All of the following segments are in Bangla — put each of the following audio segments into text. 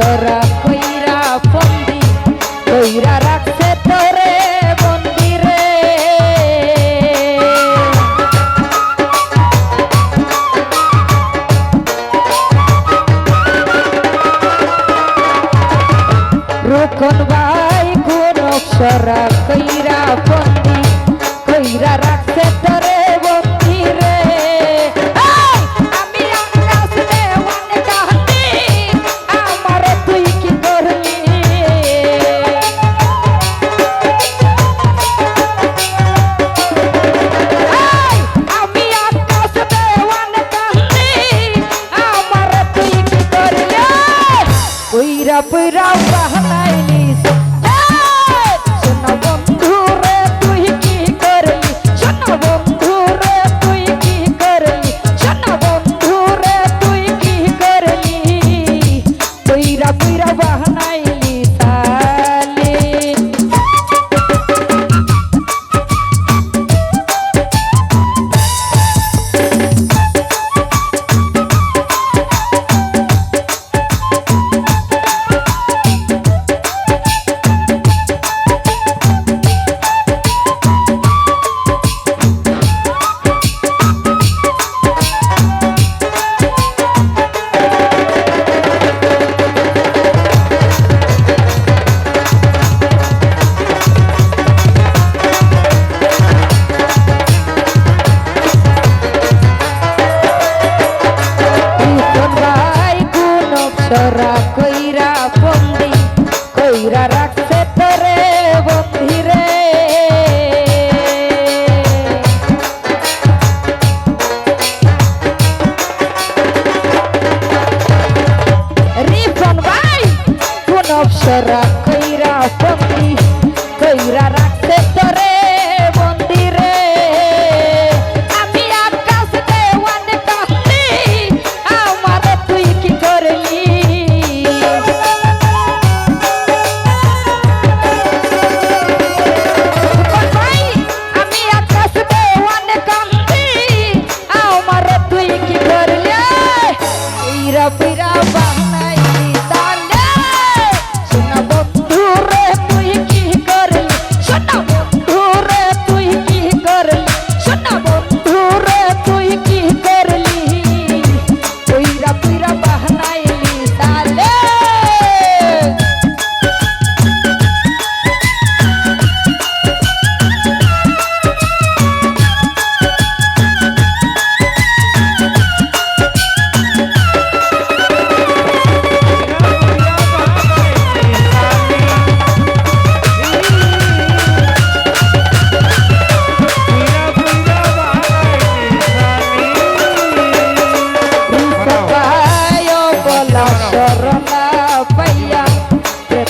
চরা কইরা ফন্দি, কইরা রাখছে তোরে মন্দিরে রোকন ভাই, কোন অক্ষরা কইরা ফন্দি, কইরা রাখছে তোরে puira vai কইরা বন্দি কইরা রাখছে তোরে মন্দিরে। আমি আকাশ দেওয়ান কাস্তি আমার তুই কি করলি? আমি আকাশ দেওয়ান কাস্তি আমার তুই কি করলি? এইরা পিরা বা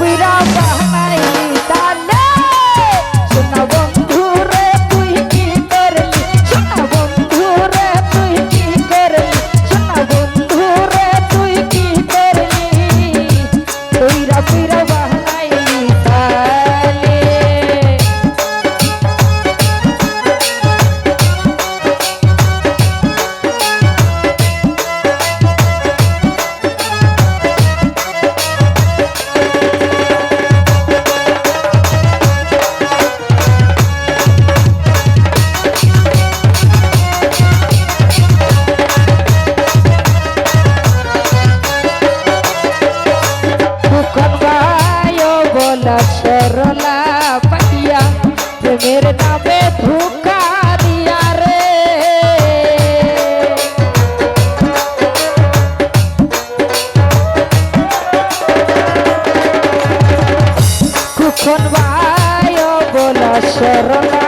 We don't. সরলা সরলা পাইয়া প্রেমের নামে ধোকা দিয়া রে কুখন ভাই বলা সরলা